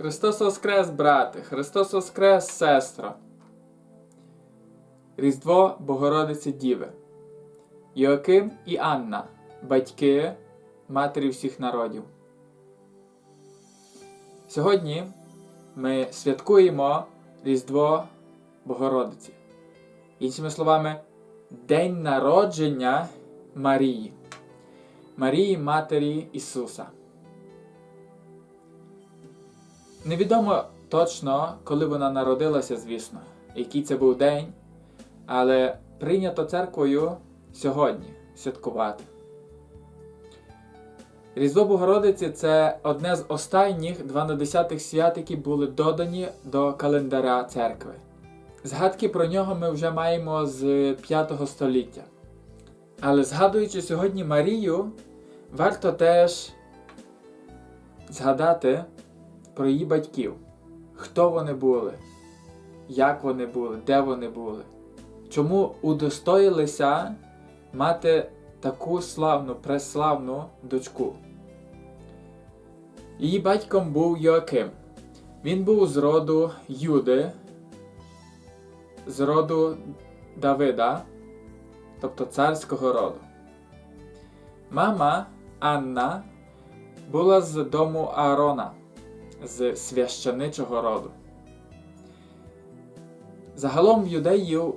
Христос Воскрес, брате, Христос Воскрес, сестро. Різдво Богородиці Діви. Йоаким і Анна, батьки матері всіх народів. Сьогодні ми святкуємо Різдво Богородиці. Іншими словами, День народження Марії, Марії Матері Ісуса. Невідомо точно, коли вона народилася, звісно, який це був день, але прийнято церквою сьогодні святкувати. Різдво Богородиці це одне з останніх 12 свят, які були додані до календаря церкви. Згадки про нього ми вже маємо з 5 століття. Але згадуючи сьогодні Марію, варто теж згадати про її батьків, хто вони були, як вони були, де вони були, чому удостоїлися мати таку славну, преславну дочку. Її батьком був Йоаким. Він був з роду Юди, з роду Давида, тобто царського роду. Мама Анна була з дому Аарона з священичого роду. Загалом в юдеїв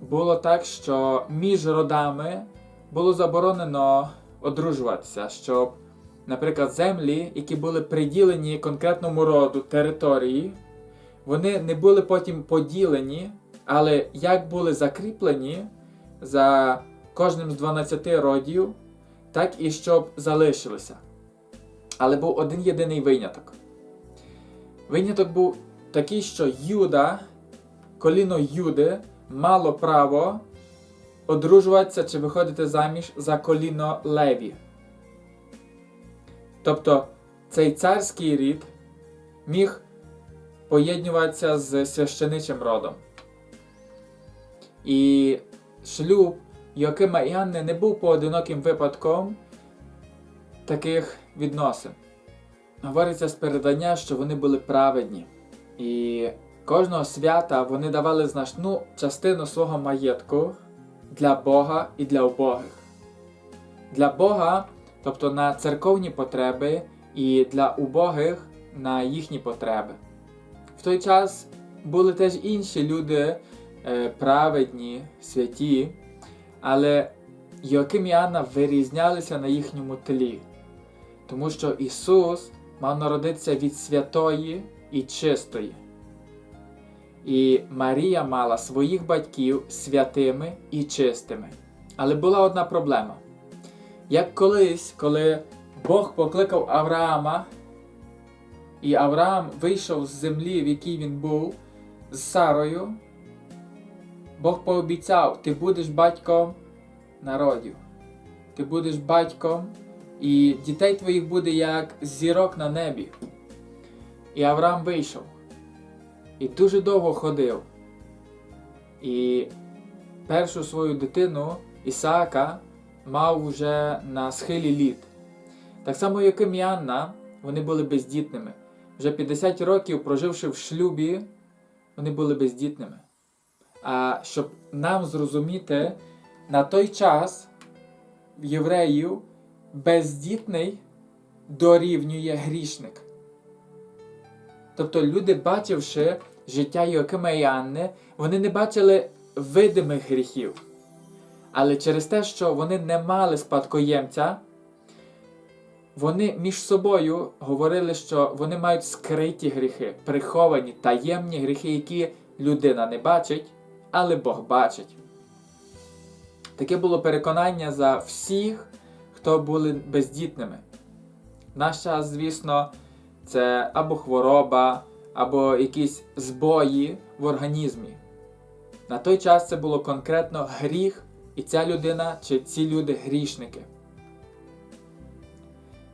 було так, що між родами було заборонено одружуватися, щоб, наприклад, землі, які були приділені конкретному роду території, вони не були потім поділені, але як були закріплені за кожним з 12 родів, так і щоб залишилися. Але був один єдиний виняток. Виняток був такий, що Юда, коліно Юди, мало право одружуватися чи виходити заміж за коліно Леві. Тобто цей царський рід міг поєднуватися з священичим родом. І шлюб Йоакима і Анни не був поодиноким випадком таких відносин. Говориться з передання, що вони були праведні. І кожного свята вони давали значну частину свого маєтку для Бога і для убогих. Для Бога, тобто на церковні потреби, і для убогих на їхні потреби. В той час були теж інші люди е, праведні, святі, але Йоаким і Анна вирізнялися на їхньому тлі, тому що Ісус мав народитися від святої і чистої. І Марія мала своїх батьків святими і чистими. Але була одна проблема. Як колись, коли Бог покликав Авраама, і Авраам вийшов з землі, в якій він був, з Сарою, Бог пообіцяв, ти будеш батьком народів, ти будеш батьком, і дітей твоїх буде як зірок на небі. І Авраам вийшов. І дуже довго ходив. І першу свою дитину Ісаака мав вже на схилі літ. Так само, як і Міанна, вони були бездітними. Вже 50 років, проживши в шлюбі, вони були бездітними. А щоб нам зрозуміти, на той час євреїв бездітний дорівнює грішник. Тобто люди, бачивши життя Йоакима і Анни, вони не бачили видимих гріхів. Але через те, що вони не мали спадкоємця, вони між собою говорили, що вони мають скриті гріхи, приховані таємні гріхи, які людина не бачить, але Бог бачить. Таке було переконання за всіх, хто були бездітними. Наш час, звісно, це або хвороба, або якісь збої в організмі. На той час це було конкретно гріх, і ця людина чи ці люди грішники.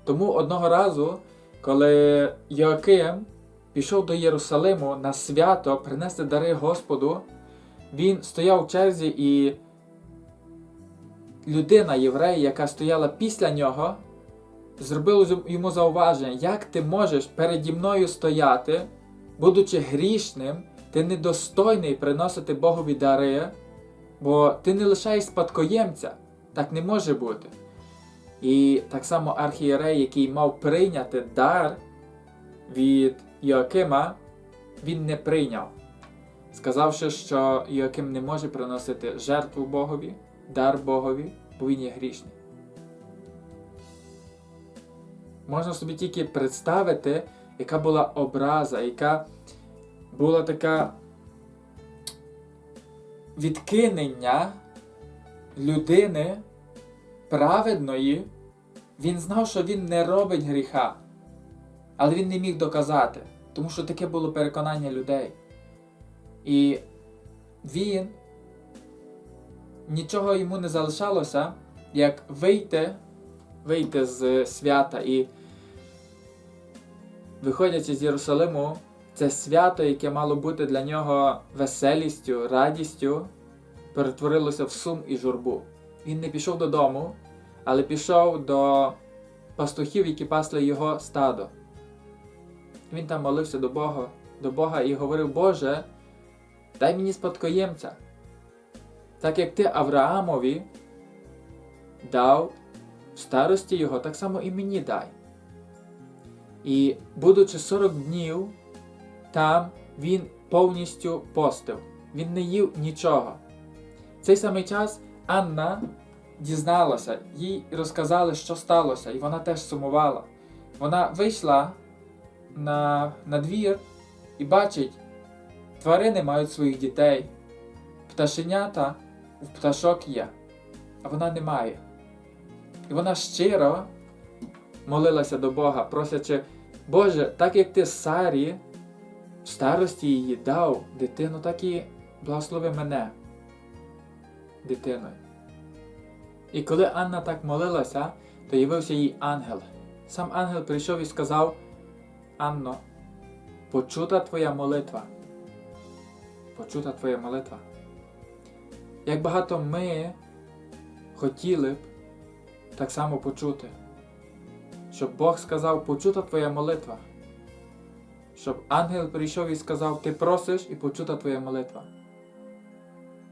Тому одного разу, коли Йоаким пішов до Єрусалиму на свято принести дари Господу, він стояв в черзі і людина єврей, яка стояла після нього, зробили зу- йому зауваження, як ти можеш переді мною стояти, будучи грішним, ти недостойний приносити Богові дари, бо ти не лишаєш спадкоємця. Так не може бути. І так само архієрей, який мав прийняти дар від Йоакима, він не прийняв, сказавши, що Йоаким не може приносити жертву Богові, дар Богові, бо грішний. Можна собі тільки представити, яка була образа, яка була така відкинення людини праведної. Він знав, що він не робить гріха, але він не міг доказати, тому що таке було переконання людей. І він нічого йому не залишалося, як вийти, вийти з свята і виходячи з Єрусалиму, це свято, яке мало бути для нього веселістю, радістю, перетворилося в сум і журбу. Він не пішов додому, але пішов до пастухів, які пасли його стадо. Він там молився до Бога, до Бога і говорив: Боже, дай мені спадкоємця. Так як ти Авраамові дав в старості його, так само і мені дай. І, будучи 40 днів, там він повністю постив. Він не їв нічого. В цей самий час Анна дізналася, їй розказали, що сталося, і вона теж сумувала. Вона вийшла на, на двір і бачить, тварини мають своїх дітей, пташенята в пташок є, а вона не має. І вона щиро молилася до Бога, просячи, Боже, так як ти Сарі в старості її дав дитину, так і благослови мене дитиною. І коли Анна так молилася, то явився їй ангел. Сам ангел прийшов і сказав: Анно, почута твоя молитва. Почута твоя молитва. Як багато ми хотіли б так само почути, щоб Бог сказав, почута твоя молитва. Щоб ангел прийшов і сказав, ти просиш і почута твоя молитва.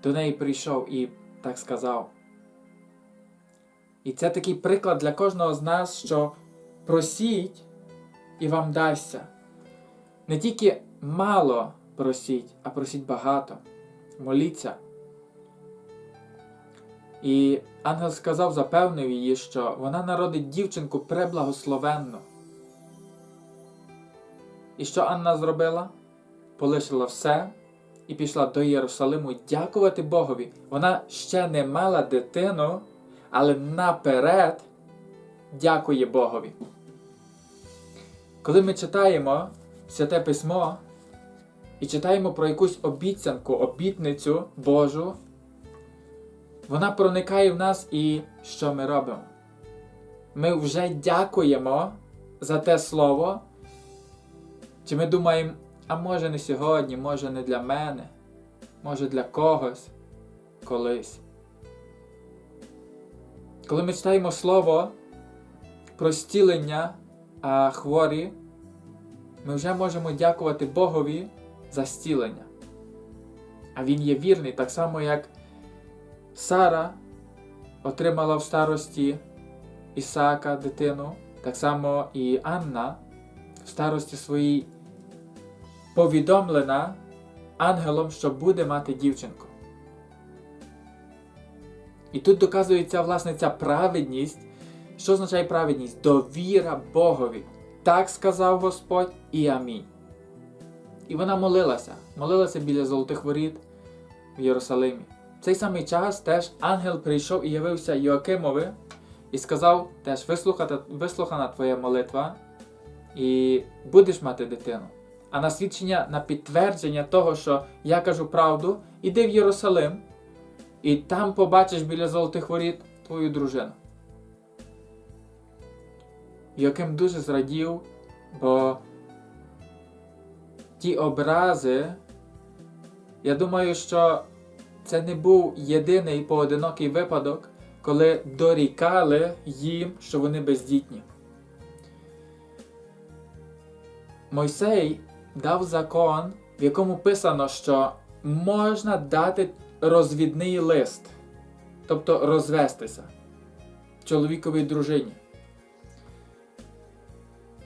До неї прийшов і так сказав. І це такий приклад для кожного з нас, що просіть і вам дасться. Не тільки мало просіть, а просіть багато. Моліться. І ангел сказав, запевнив її, що вона народить дівчинку преблагословенну. І що Анна зробила? Полишила все і пішла до Єрусалиму дякувати Богові. Вона ще не мала дитину, але наперед дякує Богові. Коли ми читаємо Святе Письмо і читаємо про якусь обіцянку, обітницю Божу, вона проникає в нас і що ми робимо? Ми вже дякуємо за те слово. Чи ми думаємо, а може не сьогодні, може не для мене, може для когось колись. Коли ми читаємо слово про зцілення а хворі, ми вже можемо дякувати Богові за зцілення. А Він є вірний, так само як Сара отримала в старості Ісаака дитину, так само і Анна в старості своїй повідомлена ангелом, що буде мати дівчинку. І тут доказується власне ця праведність. Що означає праведність? Довіра Богові. Так сказав Господь і амінь. І вона молилася, молилася біля золотих воріт в Єрусалимі. Цей самий час теж ангел прийшов і явився Йоакимові і сказав: теж вислухана твоя молитва, і будеш мати дитину. А на свідчення, на підтвердження того, що я кажу правду, іди в Єрусалим, і там побачиш біля золотих воріт твою дружину. Йоаким дуже зрадів, бо ті образи, я думаю, що це не був єдиний поодинокий випадок, коли дорікали їм, що вони бездітні. Мойсей дав закон, в якому писано, що можна дати розвідний лист, тобто розвестися чоловіковій дружині.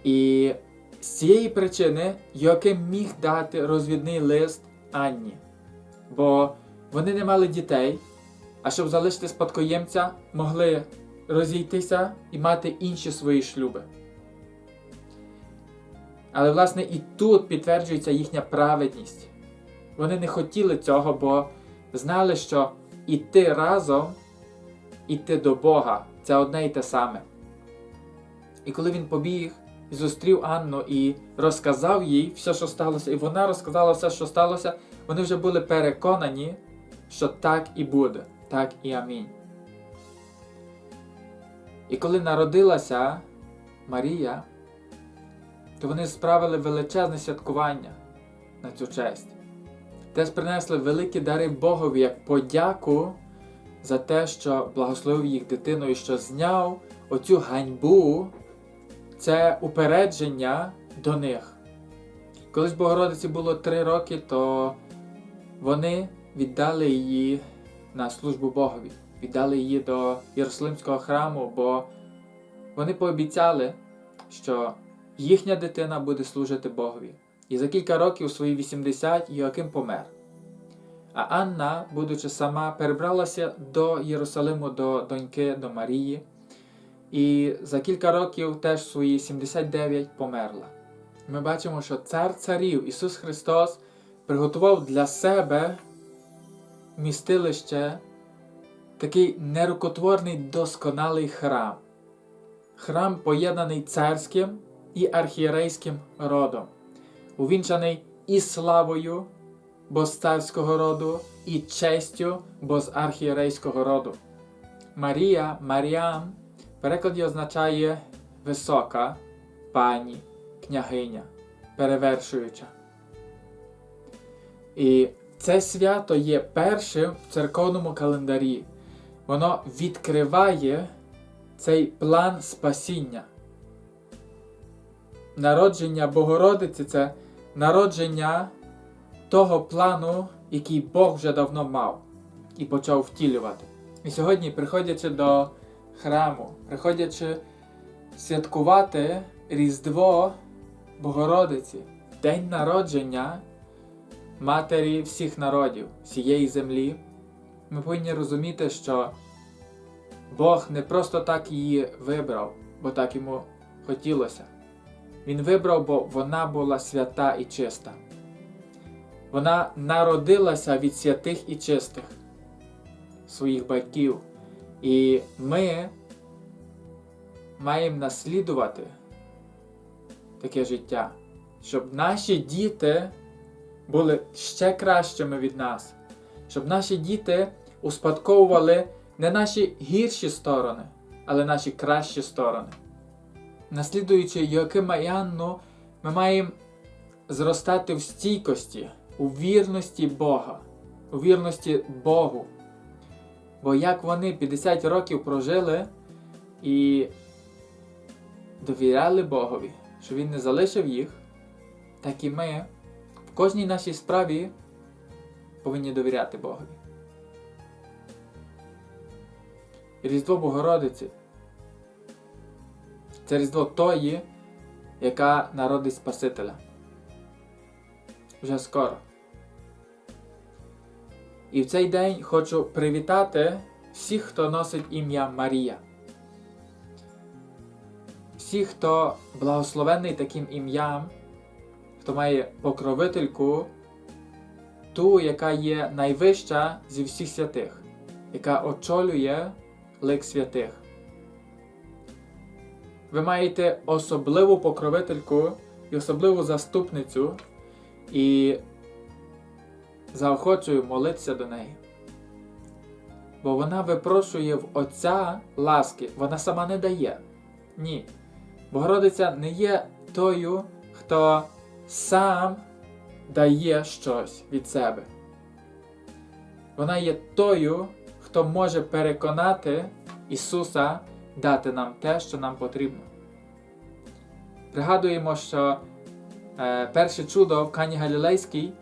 І з цієї причини Йоаким міг дати розвідний лист Анні, бо вони не мали дітей, а щоб залишити спадкоємця, могли розійтися і мати інші свої шлюби. Але, власне, і тут підтверджується їхня праведність. Вони не хотіли цього, бо знали, що іти разом, іти до Бога це одне і те саме. І коли він побіг зустрів Анну і розказав їй все, що сталося, і вона розказала все, що сталося, вони вже були переконані, що так і буде, так і амінь. І коли народилася Марія, то вони справили величезне святкування на цю честь. Теж принесли великі дари Богові як подяку за те, що благословив їх дитину і що зняв оцю ганьбу, це упередження до них. Коли ж Богородиці було три роки, то вони віддали її на службу Богові, віддали її до Єрусалимського храму, бо вони пообіцяли, що їхня дитина буде служити Богові. І за кілька років, у свої 80, Йоаким помер. А Анна, будучи сама, перебралася до Єрусалиму до доньки до Марії, і за кілька років теж свої 79 померла. Ми бачимо, що Цар Царів Ісус Христос приготував для себе містилище, такий нерукотворний досконалий храм. Храм поєднаний царським і архієрейським родом, увінчаний і славою, бо з царського роду, і честю, бо з архієрейського роду. Марія, Маріам, в перекладі означає висока, пані, княгиня, перевершуюча. І це свято є першим в церковному календарі. Воно відкриває цей план спасіння. Народження Богородиці це народження того плану, який Бог вже давно мав і почав втілювати. І сьогодні, приходячи до храму, приходячи святкувати Різдво Богородиці, День народження Матері всіх народів, всієї землі, ми повинні розуміти, що Бог не просто так її вибрав, бо так йому хотілося. Він вибрав, бо вона була свята і чиста. Вона народилася від святих і чистих своїх батьків. І ми маємо наслідувати таке життя, щоб наші діти були ще кращими від нас, щоб наші діти успадковували не наші гірші сторони, але наші кращі сторони. Наслідуючи Йоакима і Анну, ми маємо зростати в стійкості, у вірності Бога, у вірності Богу. Бо як вони 50 років прожили і довіряли Богові, що Він не залишив їх, так і ми кожній нашій справі повинні довіряти Богові. Різдво Богородиці це різдво тої, яка народить Спасителя. Вже скоро. І в цей день хочу привітати всіх, хто носить ім'я Марія. Всіх, хто благословений таким ім'ям, хто має покровительку, ту, яка є найвища зі всіх святих, яка очолює лик святих. Ви маєте особливу покровительку і особливу заступницю, і заохочую молитися до неї. Бо вона випрошує в Отця ласки, вона сама не дає. Ні. Богородиця не є тою, хто сам дає щось від себе. Вона є тою, хто може переконати Ісуса дати нам те, що нам потрібно. Пригадуємо, що е, перше чудо в Кані Галілейській,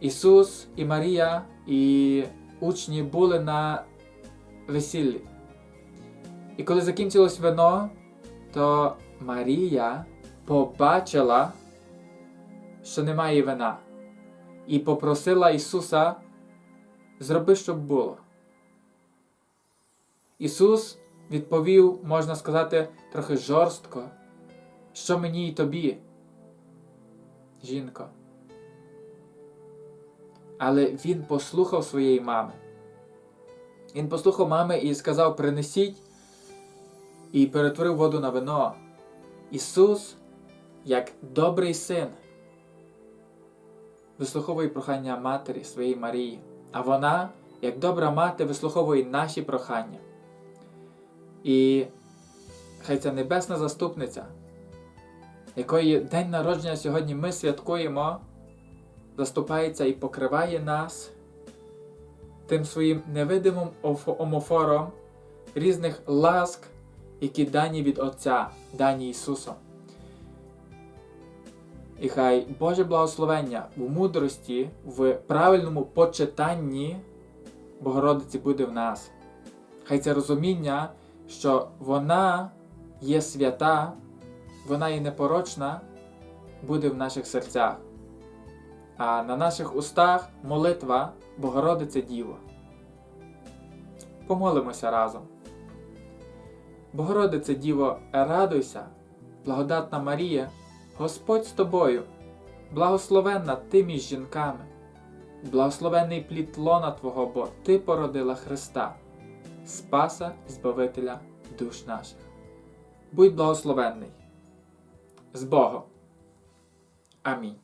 Ісус і Марія і учні були на весіллі. І коли закінчилось вино, то Марія побачила, що немає вина, і попросила Ісуса, зроби, щоб було. Ісус відповів, можна сказати, трохи жорстко, що мені і тобі, жінко. Але він послухав своєї мами. Він послухав мами і сказав: принесіть і перетворив воду на вино. Ісус, як добрий син, вислуховує прохання матері своєї Марії, а вона, як добра мати, вислуховує наші прохання. І хай ця небесна заступниця, якої день народження сьогодні ми святкуємо, заступається і покриває нас тим своїм невидимим омофором різних ласк, які дані від Отця, дані Ісусом. І хай Боже благословення в мудрості, в правильному почитанні Богородиці буде в нас. Хай це розуміння, що вона є свята, вона є непорочна, буде в наших серцях. А на наших устах молитва Богородице Діво. Помолимося разом. Богородице Діво, радуйся, благодатна Марія, Господь з тобою, благословенна ти між жінками, благословенний плід лона Твого, бо Ти породила Христа, Спаса і Збавителя душ наших. Будь благословенний. З Богом. Амінь.